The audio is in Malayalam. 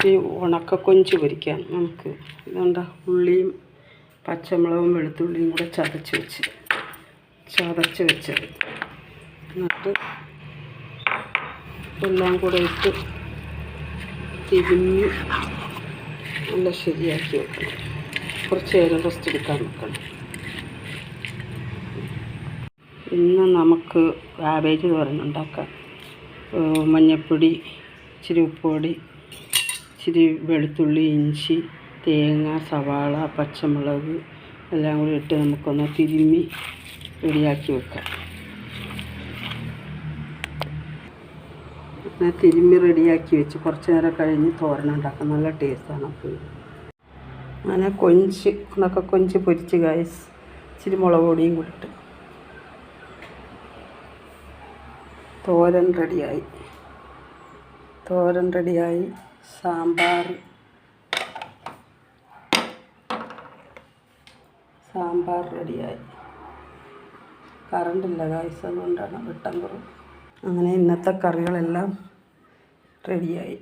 കുറച്ച് ഉണക്കക്കൊഞ്ച് പൊരിക്കാം. നമുക്ക് ഇതുകൊണ്ട് ഉള്ളിയും പച്ചമുളകും വെളുത്തുള്ളിയും കൂടെ ചതച്ച് വെച്ച് ചതച്ച് വെച്ചത്. എന്നിട്ട് എല്ലാം കൂടെ ഇട്ട് തിരിഞ്ഞ് നല്ല ശരിയാക്കി വെക്കണം. കുറച്ച് നേരം റെസ്റ്റ് എടുക്കാൻ വെക്കണം. ഇന്ന് നമുക്ക് കാബേജ് തോരനുണ്ടാക്കാം മഞ്ഞൾപ്പൊടി ഇച്ചിരി ഉപ്പുപൊടി ഇച്ചിരി വെളുത്തുള്ളി ഇഞ്ചി തേങ്ങ സവാള പച്ചമുളക് എല്ലാം കൂടി ഇട്ട് നമുക്കൊന്ന് തിരുമ്മി റെഡിയാക്കി വെക്കാം. അങ്ങനെ തിരുമ്മി റെഡിയാക്കി വെച്ച് കുറച്ച് നേരം കഴിഞ്ഞ് തോരണം ഉണ്ടാക്കാം. നല്ല ടേസ്റ്റാണ് അപ്പോൾ. അങ്ങനെ കൊഞ്ച് ഉണക്ക കൊഞ്ച് പൊരിച്ച് കായസ് ഇച്ചിരി മുളക് പൊടിയും കൂടി ഇട്ട്. തോരൻ റെഡിയായി തോരൻ റെഡിയായി സാമ്പാർ. സാമ്പാർ റെഡിയായി. കറണ്ടില്ല കായ്സ് അതുകൊണ്ടാണ് വെട്ടം കുറവ്. അങ്ങനെ ഇന്നത്തെ കറികളെല്ലാം റെഡിയായി.